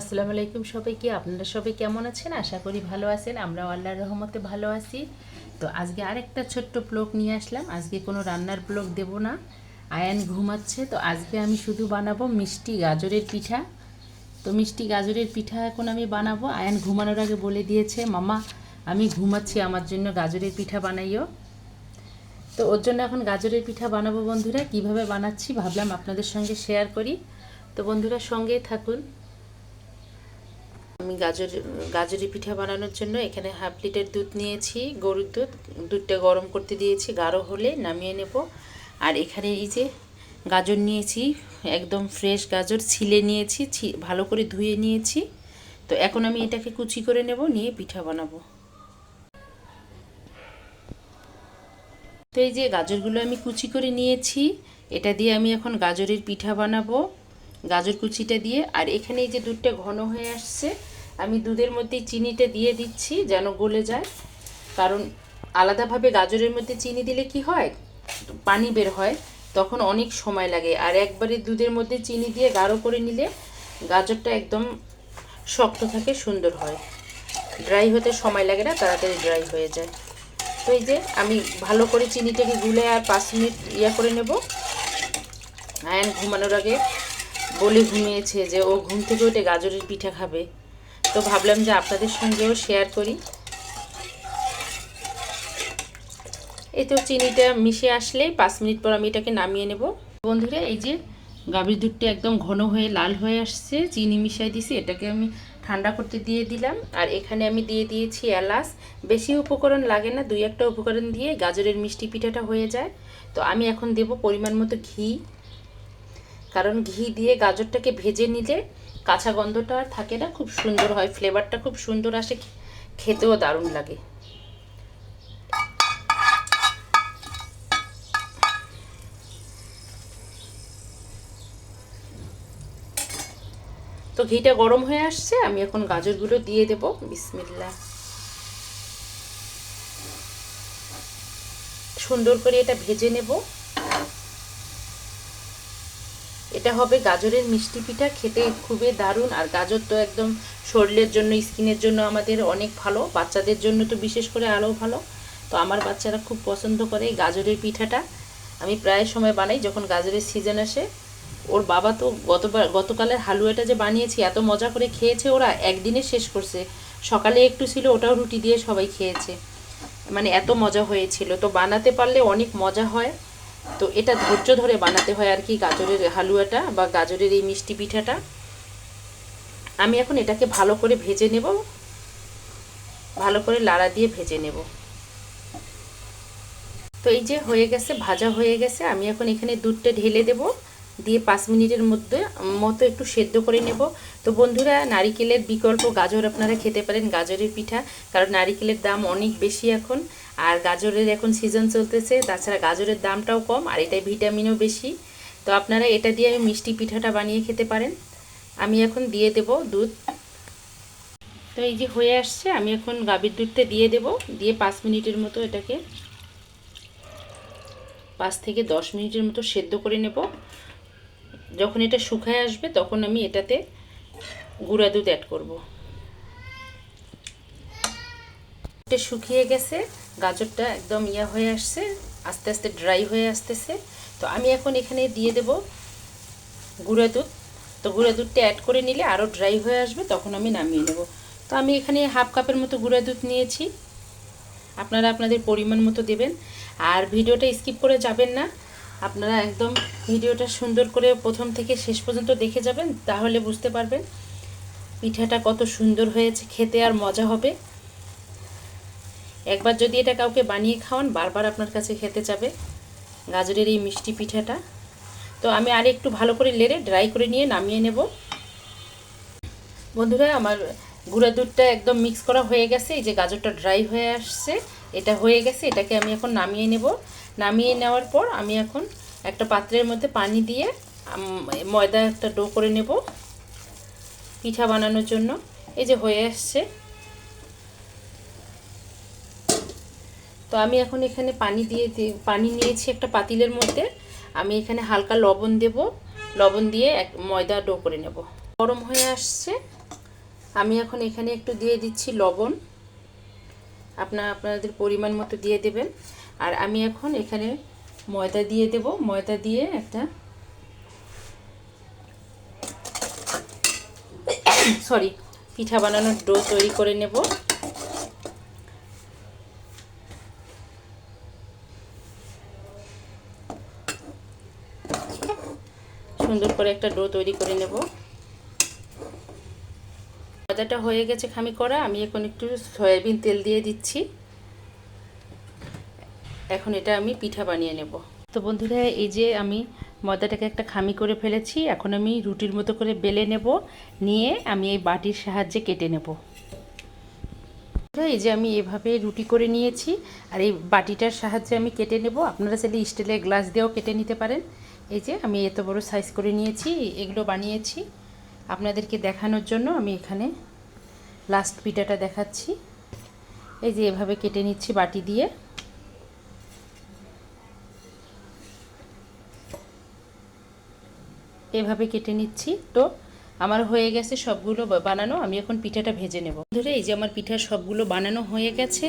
আসসালামু আলাইকুম সবাইকে। আপনারা সবাই কেমন আছেন? আশা করি ভালো আছেন। আমরাও আল্লাহর রহমতে ভালো আছি। তো আজকে আরেকটা ছোট্ট ব্লগ নিয়ে আসলাম। আজকে কোনো রান্নার ব্লগ দেব না। আয়ান ঘুমাচ্ছে। তো আজকে আমি শুধু বানাবো মিষ্টি গাজরের পিঠা। তো মিষ্টি গাজরের পিঠা এখন আমি বানাবো। আয়ান ঘুমানোর আগে বলে দিয়েছে, মামা, আমি ঘুমাচ্ছি। আমার জন্য গাজরের পিঠা বানাইও। তো ওর জন্য এখন গাজরের পিঠা বানাবো বন্ধুরা। কীভাবে বানাচ্ছি ভাবলাম আপনাদের সঙ্গে শেয়ার করি। তো বন্ধুরা সঙ্গেই থাকুন। আমি গাজর গাজরি পিঠা বানানোর জন্য এখানে হাফ লিটার দুধ নিয়েছি, গরুর দুধ। দুধটা গরম করতে দিয়েছি, গাঢ় হলে নামিয়ে নেব। আর এখানে এই যে গাজর নিয়েছি, একদম ফ্রেশ গাজর ছিলে নিয়েছি ভালো করে ধুয়ে নিয়েছি। তো এখন আমি এটাকে কুচি করে নেব, নিয়ে পিঠা বানাবো। তো এই যে গাজরগুলো আমি কুচি করে নিয়েছি, এটা দিয়ে আমি এখন গাজরের পিঠা বানাবো। গাজর কুচিটা দিয়ে, আর এখানে এই যে দুধটা ঘন হয়ে আসছে, আমি দুধের মধ্যে চিনিটা দিয়ে দিচ্ছি যেন গলে যায়। কারণ আলাদাভাবে গাজরের মধ্যে চিনি দিলে কি হয়? পানি বের হয়, তখন অনেক সময় লাগে। আর একবারে দুধের মধ্যে চিনি দিয়ে গাঢ় করে নিলে গাজরটা একদম শক্ত থাকে, সুন্দর হয়। ড্রাই হতে সময় লাগে না, তাড়াতাড়ি ড্রাই হয়ে যায়। তো এই যে আমি ভালো করে চিনিটাকে গুলে আর পাঁচ মিনিট ইয়া করে নেব। আয়ন ঘুমানোর আগে বলে ঘুমিয়েছে যে ও ঘুম থেকে উঠে গাজরের পিঠা খাবে। তো ভাবলাম যে আপনাদের সঙ্গেও শেয়ার করি। এই তো চিনিটা মিশে আসলেই পাঁচ মিনিট পর আমি এটাকে নামিয়ে নেব। বন্ধুরা, এই যে গাভীর দুধটা একদম ঘন হয়ে লাল হয়ে আসছে, চিনি মিশাই দিছি, এটাকে আমি ঠান্ডা করতে দিয়ে দিলাম। আর এখানে আমি দিয়ে দিয়েছি এলাচ। বেশি উপকরণ লাগে না, দুই একটা উপকরণ দিয়ে গাজরের মিষ্টি পিঠাটা হয়ে যায়। তো আমি এখন দেব পরিমাণ মতো ঘি। কারণ ঘি দিয়ে গাজরটাকে ভেজে নিলে কাঁচা গন্ধটা আর থাকে না, খুব সুন্দর হয় ফ্লেভারটা খুব সুন্দর আসে, খেতেও দারুণ লাগে। তো ঘিটা গরম হয়ে আসছে, আমি এখন গাজরগুলো দিয়ে দেব বিসমিল্লা সুন্দর করে এটা ভেজে নেব। এটা হবে, গাজরের মিষ্টি পিঠা, খেতে খুবই দারুণ। আর গাজর তো একদম শরীরের জন্য, স্কিনের জন্য আমাদের অনেক ভালো, বাচ্চাদের জন্য তো বিশেষ করে আরও ভালো। তো আমার বাচ্চারা খুব পছন্দ করে এই গাজরের পিঠাটা। আমি প্রায় সময় বানাই, যখন গাজরের সিজন আসে। ওর বাবা তো গতবার, গতকালের হালুয়াটা যে বানিয়েছি, এত মজা করে খেয়েছে ওরা, একদিনে শেষ করছে। সকালে একটু ছিল, ওটাও রুটি দিয়ে সবাই খেয়েছে। মানে এত মজা হয়েছিল। তো বানাতে পারলে অনেক মজা হয়। তো এটা ধৈর্য ধরে বানাতে হয় আর কি গাজরের হালুয়াটা বা গাজরের এই মিষ্টি পিঠাটা। আমি এখন এটাকে ভালো করে ভেজে নেব। ভালো করে লাড়া দিয়ে ভেজে নেব। তো এই যে হয়ে গেছে, ভাজা হয়ে গেছে, আমি এখন এখানে দুধটা ঢেলে দেব। দিয়ে পাঁচ মিনিটের মধ্যে, মতো একটু সেদ্ধ করে নেব। তো বন্ধুরা, নারিকেলের বিকল্প গাজর আপনারা খেতে পারেন, গাজরের পিঠা, কারণ নারিকেলের দাম অনেক বেশি এখন। আর গাজরের এখন সিজন চলতেছে, তাছাড়া গাজরের দামটাও কম, আর এটাই ভিটামিনও বেশি। তো আপনারা এটা দিয়ে আমি মিষ্টি পিঠাটা বানিয়ে খেতে পারেন। আমি এখন দিয়ে দেব দুধ। তো এই যে হয়ে আসছে, আমি এখন গাভীর দুধটা দিয়ে দেব। দিয়ে পাঁচ মিনিটের মতো এটাকে পাঁচ থেকে দশ মিনিটের মতো সেদ্ধ করে নেব। যখন এটা শুকায় আসবে, তখন আমি এটাতে গুঁড়া দুধ অ্যাড করব। এটা শুকিয়ে গেছে, গাজরটা একদম ইয়া হয়ে আসছে, আস্তে আস্তে ড্রাই হয়ে আসতেছে। তো আমি এখন এখানে দিয়ে দেব গুঁড়া দুধ। তো গুঁড়া দুধটা অ্যাড করে নিলে আরও ড্রাই হয়ে আসবে, তখন আমি নামিয়ে নেব। তো আমি এখানে হাফ কাপের মতো গুঁড়া দুধ নিয়েছি। আপনারা আপনাদের পরিমাণ মতো দেবেন। আর ভিডিওটা স্কিপ করে যাবেন না। আপনারা একদম ভিডিওটা সুন্দর করে প্রথম থেকে শেষ পর্যন্ত দেখে যাবেন, তাহলে বুঝতে পারবেন পিঠাটা কত সুন্দর হয়েছে, খেতে আর মজা হবে। একবার যদি এটা কাউকে বানিয়ে খাওয়ান, বারবার আপনার কাছে খেতে যাবে গাজরের এই মিষ্টি পিঠাটা। তো আমি আর একটু ভালো করে লেড়ে ড্রাই করে নিয়ে নামিয়ে নেব। বন্ধুরা, আমার গুঁড়া দুধটা একদম মিক্স করা হয়ে গেছে, এই যে গাজরটা ড্রাই হয়ে আসছে, এটা হয়ে গেছে, এটাকে আমি এখন নামিয়ে নেব। নামিয়ে নেওয়ার পর আমি এখন একটা পাত্রের মধ্যে পানি দিয়ে ময়দা একটা ডো করে নেব পিঠা বানানোর জন্য। এই যে হয়ে আসছে। তো আমি এখন এখানে পানি দিয়ে পানি নিয়েছি একটা পাতিলের মধ্যে। আমি এখানে হালকা লবণ দেব। লবণ দিয়ে এক, ময়দা ডো করে নেব। গরম হয়ে আসছে। আমি এখন এখানে একটু দিয়ে দিচ্ছি লবণ। আপনার আপনাদের পরিমাণ মতো দিয়ে দেবেন। আর আমি এখন এখানে ময়দা দিয়ে দেব। ময়দা দিয়ে একটা সরি, পিঠা বানানোর ডো তৈরি করে নেব। সুন্দর করে একটা ডো তৈরি করে নেব। ময়দাটা হয়ে গেছে খামি করা। আমি এখন একটু সয়াবিন তেল দিয়ে দিচ্ছি। এখন এটা আমি পিঠা বানিয়ে নেব। তো বন্ধুরা, এই যে আমি ময়দাটাকে একটা খামি করে ফেলেছি, এখন আমি রুটির মতো করে বেলে নেব, নিয়ে আমি এই বাটির সাহায্যে কেটে নেব। এই যে আমি এভাবে রুটি করে নিয়েছি, আর এই বাটিটার সাহায্যে আমি কেটে নেব। আপনারা চাইলে স্টিলের গ্লাস দিয়েও কেটে নিতে পারেন। এই যে আমি এত বড় সাইজ করে নিয়েছি, এগুলো বানিয়েছি। আপনাদেরকে দেখানোর জন্য আমি এখানে লাস্ট পিঠাটা দেখাচ্ছি। এই যে এভাবে কেটে নিচ্ছি বাটি দিয়ে। এভাবে কেটে নিচ্ছি। তো আমার হয়ে গেছে সবগুলো বানানো। আমি এখন পিঠাটা ভেজে নেব। ধরে এই যে আমার পিঠা সবগুলো বানানো হয়ে গেছে।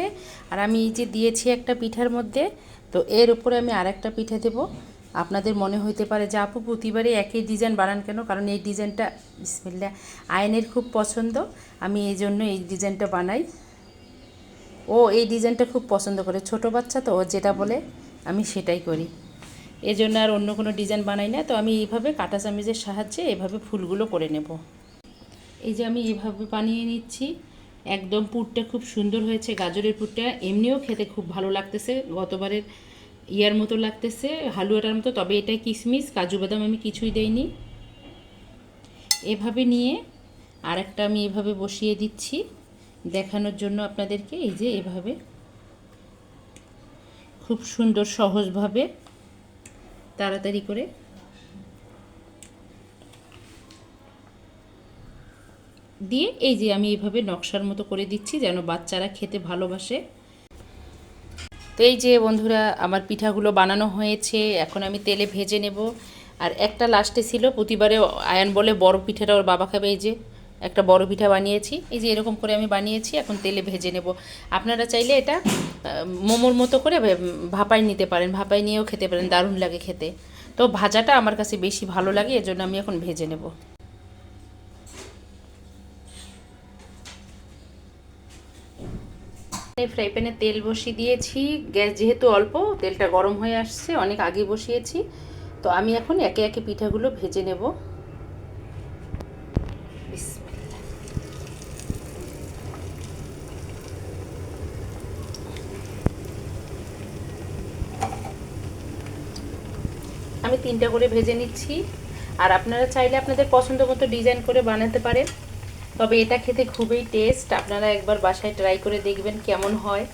আর আমি এই যে দিয়েছি একটা পিঠার মধ্যে, তো এর উপরে আমি আরেকটা পিঠা দেবো। আপনাদের মনে হইতে পারে যে, আপু প্রতিবারে একই ডিজাইন বানান কেন? কারণ এই ডিজাইনটা বিসমিল্লা আয়নের খুব পছন্দ। আমি এই জন্য এই ডিজাইনটা বানাই। ও, এই ডিজাইনটা খুব পছন্দ করে। ছোট বাচ্চা তো, ও যেটা বলে, আমি সেটাই করি। এই জন্য আর অন্য কোনো ডিজাইন বানাই না, তো আমি এইভাবে কাঁটা চামিচের সাহায্যে এভাবে ফুলগুলো করে নেব। এই যে আমি এভাবে বানিয়ে নিচ্ছি, একদম পুরটা খুব সুন্দর হয়েছে, গাজরের পুরটা। এমনিও খেতে খুব ভালো লাগতেছে, গতবারের ইয়ার মতো লাগতেছে, হালুয়াটার মতো, তবে এটা কিশমিশ কাজু বাদাম আমি কিছুই দেইনি। এভাবে নিয়ে আরেকটা আমি এভাবে বসিয়ে দিচ্ছি, দেখানোর জন্য আপনাদেরকে এই যে এভাবে। খুব সুন্দর সহজভাবে তাড়াতাড়ি করে। দিয়ে এই যে আমি এইভাবে নকশার মতো করে দিচ্ছি যেন বাচ্চারা খেতে ভালোবাসে। তো এই যে বন্ধুরা, আমার পিঠাগুলো বানানো হয়েছে, এখন আমি তেলে ভেজে নেব। আর একটা লাস্টে ছিল, প্রতিবারে আয়ান বলে বড় পিঠাটা ওর বাবা খাবে এই যে। একটা বড় পিঠা বানিয়েছি। এই যে এরকম করে আমি বানিয়েছি, এখন তেলে ভেজে নেব। আপনারা চাইলে এটা মোমোর মতো করে ভাপাই নিতে পারেন। ভাপাই নিয়েও খেতে পারেন, দারুণ লাগে খেতে। তো ভাজাটা আমার কাছে বেশি ভালো লাগে, এজন্য আমি এখন ভেজে নেব। ফ্রাই প্যানে তেল বসিয়ে দিয়েছি। গ্যাস যেহেতু অল্প, তেলটা গরম হয়ে আসছে, অনেক আগে বসিয়েছি। তো আমি এখন একে একে পিঠাগুলো ভেজে নেব। আমি তিনটা করে ভেজে নিচ্ছি। আর আপনারা চাইলে আপনাদের পছন্দ মতো ডিজাইন করে বানাতে পারেন। তবে এটা খেতে খুবই টেস্ট আপনারা একবার বাসায় ট্রাই করে দেখবেন কেমন হয়।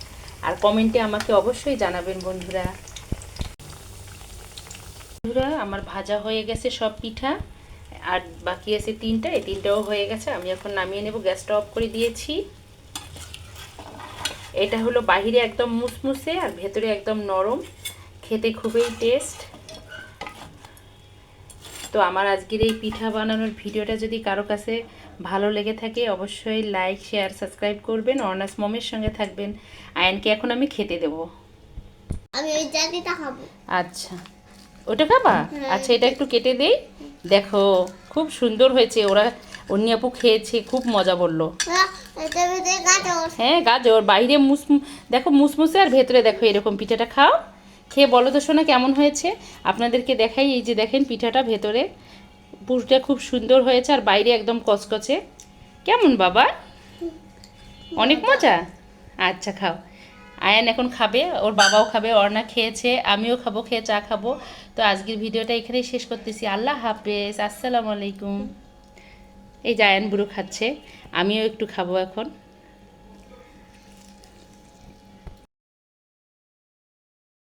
আর কমেন্টে আমাকে অবশ্যই জানাবেন, বন্ধুরা। বন্ধুরা, আমার ভাজা হয়ে গেছে সব পিঠা। আর বাকি আছে তিনটা, এই তিনটাও হয়ে গেছে। আমি এখন নামিয়ে নেব, গ্যাসটা অফ করে দিয়েছি। এটা হলো বাহিরে একদম মুসমুসে আর ভেতরে একদম নরম। খেতে খুবই টেস্ট তো আমার আজকের এই পিঠা বানানোর ভিডিওটা যদি কারও কাছে ভালো লেগে থাকে অবশ্যই লাইক শেয়ার সাবস্ক্রাইব করবেন। অর্নাস মমের সঙ্গে থাকবেন। আয়নকে এখন আমি খেতে দেব। আমি ওই জাতিটা খাব। আচ্ছা। ওটা খাবা? আচ্ছা এটা একটু কেটে দেই। দেখো খুব সুন্দর হয়েছে। ওরা অন্য আপু খেয়েছে খুব মজা বলল হ্যাঁ, গাজর। হ্যাঁ গাজর। বাইরে মুস দেখো মুসমুসে আর ভেতরে দেখো এরকম পিঠাটা খাও। খেয়ে বলো তো শোনা কেমন হয়েছে? আপনাদেরকে দেখাই এই যে দেখেন পিঠাটা ভেতরে। পুরটা খুব সুন্দর হয়েছে আর বাইরে একদম কচকচে। কেমন বাবা? অনেক মজা? আচ্ছা খাও। আয়ান এখন খাবে ওর বাবাও খাবে অর্ণা খেয়েছে আমিও খাব খেয়ে চা খাব। তো আজকের ভিডিওটা এখানেই শেষ করতেছি। আল্লাহ হাফেজ আসসালামু আলাইকুম। এই যে আয়ান বুড়ো খাচ্ছে আমিও একটু খাব এখন।